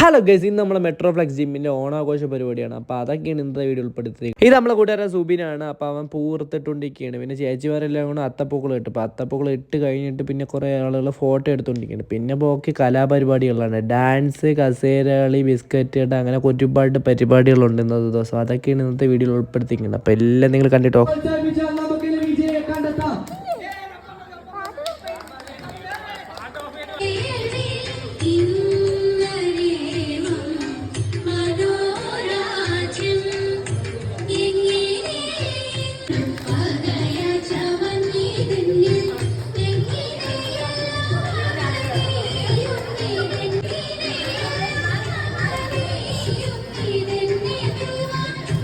Hello guys ഇന്ന് നമ്മളെ മെട്രോഫ്ലെക്സ് ജിമ്മിന്റെ ഓണാഘോഷ പരിപാടിയാണ്. അപ്പോൾ അതൊക്കെയാണ് ഇന്നത്തെ വീഡിയോ ഉൾപ്പെടുത്തിയത് ഇത് നമ്മളെ കൂട്ടുകാരൻ സുബിനാണ്. അപ്പോൾ അവൻ പൂർത്തിട്ടുണ്ടിരിക്കുകയാണ്. പിന്നെ ചേച്ചിമാരെല്ലാം കൂടെ അത്തപ്പൂക്കൾ ഇട്ട്. അപ്പോൾ അത്തപ്പൂക്കൾ ഇട്ട് കഴിഞ്ഞിട്ട് പിന്നെ കുറേ ആളുകൾ ഫോട്ടോ എടുത്തുകൊണ്ടിരിക്കുകയാണ്. പിന്നെ ബോക്കി കലാപരിപാടികളാണ് ഡാൻസ് കസേരകളി ബിസ്ക്കറ്റ് അങ്ങനെ ഒരുപാട് പരിപാടികളുണ്ട് ഇന്നത്തെ ദിവസം. അതൊക്കെയാണ് ഇന്നത്തെ വീഡിയോയിൽ ഉൾപ്പെടുത്തിയിരിക്കുന്നത്. അപ്പോൾ എല്ലാം നിങ്ങൾ കണ്ടിട്ടോ?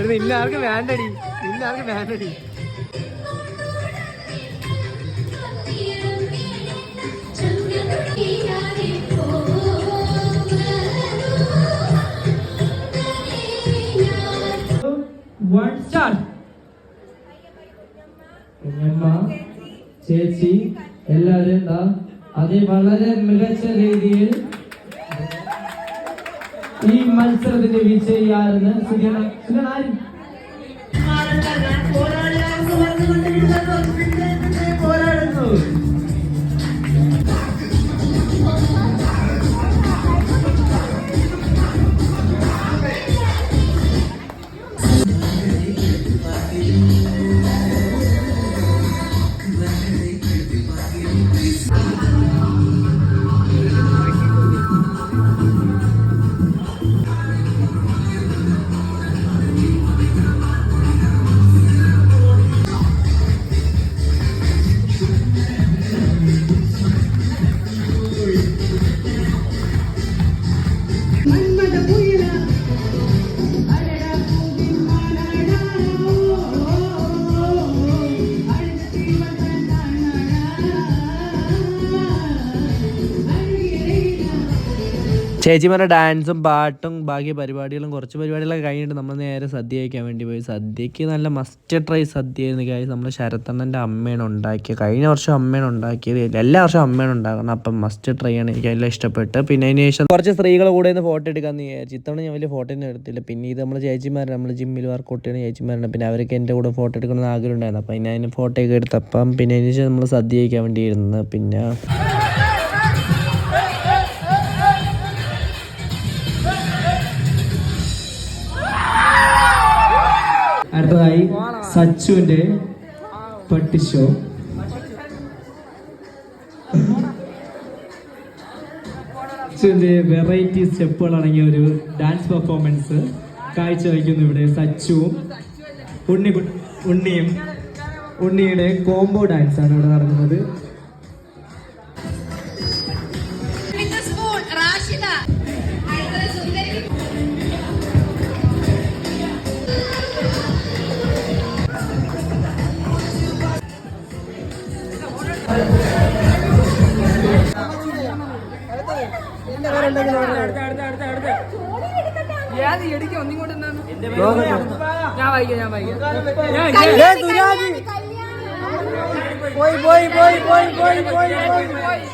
നിന്നെ ആർക്കും വേണ്ടടി. നിന്നെ ആർക്കും വേണ്ടടി. ചേച്ചി എല്ലാവരും എന്താ അത് വളരെ മികച്ച രീതിയിൽ ഈ മത്സരത്തിന്റെ വിജയിയായിരുന്നു ആര്? പോരാടുന്നു. ചേച്ചിമാരുടെ ഡാൻസും പാട്ടും ബാക്കി പരിപാടികളും കുറച്ച് പരിപാടികളൊക്കെ കഴിഞ്ഞിട്ട് നമ്മൾ നേരെ സദ്യ കഴിക്കാൻ വേണ്ടി പോയി. സദ്യക്ക് നല്ല മസ്റ്റ് ട്രൈ സദ്യ ആയിരുന്നു കാര്യം നമ്മൾ ശരത്തണ്ണന്റെ അമ്മയാണ് ഉണ്ടാക്കിയത്. കഴിഞ്ഞ വർഷം അമ്മയാണ് ഉണ്ടാക്കിയത്. എല്ലാ വർഷവും അമ്മയാണ് ഉണ്ടാക്കണം അപ്പം മസ്റ്റ് ട്രൈ ആണ് എനിക്ക് എല്ലാം ഇഷ്ടപ്പെട്ട് പിന്നെ അതിന് ശേഷം കുറച്ച് സ്ത്രീകൾ കൂടെ നിന്ന് ഫോട്ടോ എടുക്കാമെന്ന് വിചാരിച്ചു. ഇത്തവണ ഞാൻ വലിയ ഫോട്ടോ ഒന്നും എടുത്തില്ല. പിന്നെ ഇത് നമ്മൾ ചേച്ചിമാരെ നമ്മൾ ജിമ്മിൽ വർക്കൗട്ട് ചെയ്യുന്ന ചേച്ചിമാരുണ്ട്. പിന്നെ അവർക്ക് എന്റെ കൂടെ ഫോട്ടോ എടുക്കണമെന്ന് ആഗ്രഹം ഉണ്ടായിരുന്നു. അപ്പം അതിന് അതിന് ഫോട്ടോ ഒക്കെ എടുത്തപ്പം പിന്നെ അതിന് ശേഷം നമ്മൾ സദ്യ കഴിക്കാൻ വേണ്ടിയിരുന്നു പിന്നെ അടുത്തതായി സച്ചുവിന്റെ പട്ടിഷോ സച്ചുവിന്റെ വെറൈറ്റി സ്റ്റെപ്പുകൾ അടങ്ങിയ ഒരു ഡാൻസ് പെർഫോമൻസ് കാഴ്ചവെക്കുന്നു ഇവിടെ സച്ചുവും ഉണ്ണി ഉണ്ണിയും ഉണ്ണിയുടെ കോംബോ ഡാൻസ് ആണ് ഇവിടെ നടക്കുന്നത്. പോയി പോയി പോയി പോയി പോയി പോയി പോയി